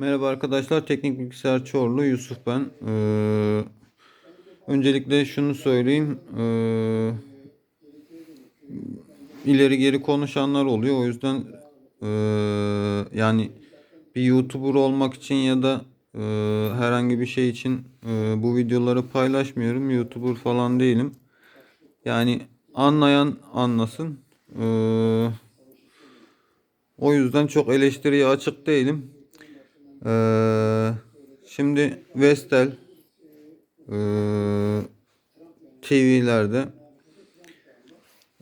Merhaba arkadaşlar, Teknik Bilgisayar Çorlu Yusuf ben. Ee, öncelikle şunu söyleyeyim. Ee, ileri geri konuşanlar oluyor. O yüzden ee, yani bir YouTuber olmak için ya da ee, herhangi bir şey için ee, bu videoları paylaşmıyorum. YouTuber falan değilim. Yani anlayan anlasın. Ee, o yüzden çok eleştiriye açık değilim. Ee, şimdi Vestel e, TV'lerde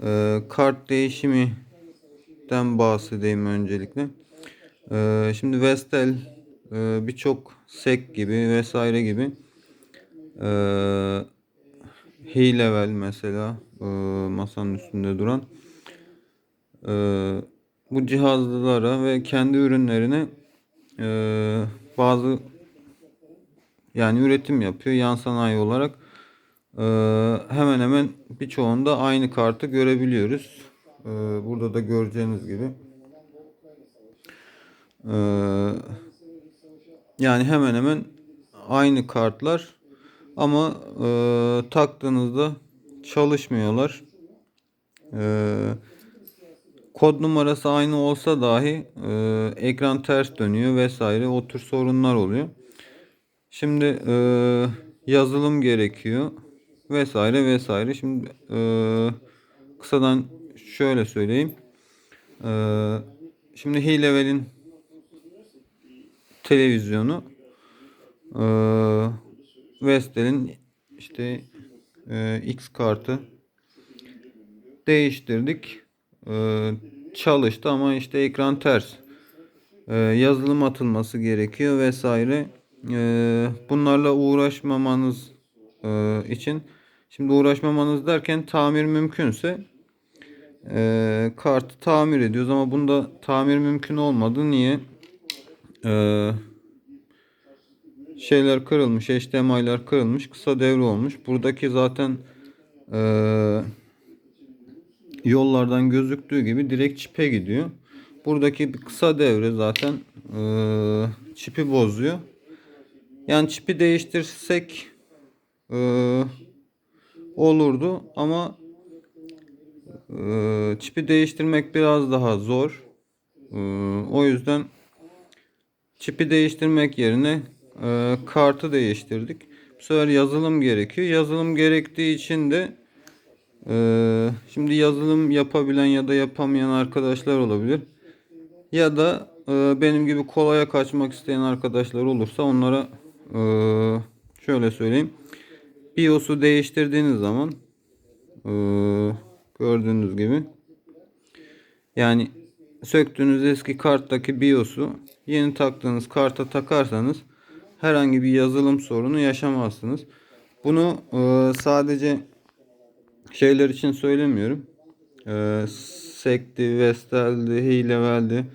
e, kart değişiminden bahsedeyim öncelikle. E, şimdi Vestel e, birçok SEK gibi vesaire gibi e, High level mesela e, masanın üstünde duran e, bu cihazlara ve kendi ürünlerine e, bazı yani üretim yapıyor yan sanayi olarak e, hemen hemen birçoğunda aynı kartı görebiliyoruz. E, burada da göreceğiniz gibi. E, yani hemen hemen aynı kartlar ama e, taktığınızda çalışmıyorlar. E, kod numarası aynı olsa dahi e, ekran ters dönüyor vesaire o tür sorunlar oluyor. Şimdi e, yazılım gerekiyor vesaire vesaire. Şimdi e, kısadan şöyle söyleyeyim. E, şimdi Hilevel'in televizyonu e, Vestel'in işte e, X kartı değiştirdik. E, çalıştı ama işte ekran ters. E, yazılım atılması gerekiyor vesaire. E, bunlarla uğraşmamanız e, için şimdi uğraşmamanız derken tamir mümkünse e, kartı tamir ediyoruz ama bunda tamir mümkün olmadı. Niye? Şeyler kırılmış, HDMI'ler kırılmış, kısa devre olmuş. Buradaki zaten eee yollardan gözüktüğü gibi direkt çipe gidiyor. Buradaki kısa devre zaten e, çipi bozuyor. Yani çipi değiştirsek e, olurdu ama e, çipi değiştirmek biraz daha zor. E, o yüzden çipi değiştirmek yerine e, kartı değiştirdik. Bu sefer yazılım gerekiyor. Yazılım gerektiği için de ee, şimdi yazılım yapabilen ya da yapamayan arkadaşlar olabilir. Ya da e, benim gibi kolaya kaçmak isteyen arkadaşlar olursa onlara e, şöyle söyleyeyim. BIOS'u değiştirdiğiniz zaman e, gördüğünüz gibi yani söktüğünüz eski karttaki BIOS'u yeni taktığınız karta takarsanız herhangi bir yazılım sorunu yaşamazsınız. Bunu e, sadece şeyler için söylemiyorum. Ee, Sekti, Vestel'di, Hilevel'di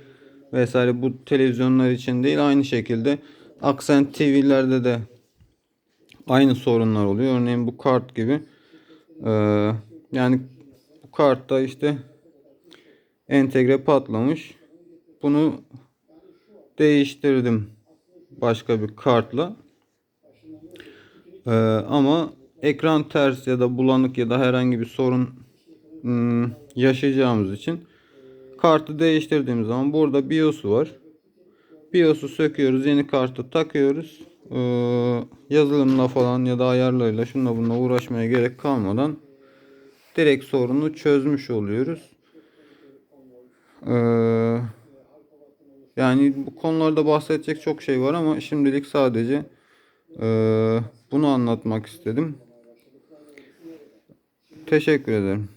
vesaire bu televizyonlar için değil. Aynı şekilde Accent TV'lerde de aynı sorunlar oluyor. Örneğin bu kart gibi. Ee, yani bu kartta işte entegre patlamış. Bunu değiştirdim başka bir kartla. Ee, ama ekran ters ya da bulanık ya da herhangi bir sorun hmm, yaşayacağımız için kartı değiştirdiğimiz zaman burada BIOS'u var. BIOS'u söküyoruz. Yeni kartı takıyoruz. Ee, yazılımla falan ya da ayarlarıyla şunla bununla uğraşmaya gerek kalmadan direkt sorunu çözmüş oluyoruz. Ee, yani bu konularda bahsedecek çok şey var ama şimdilik sadece e, bunu anlatmak istedim. Teşekkür ederim.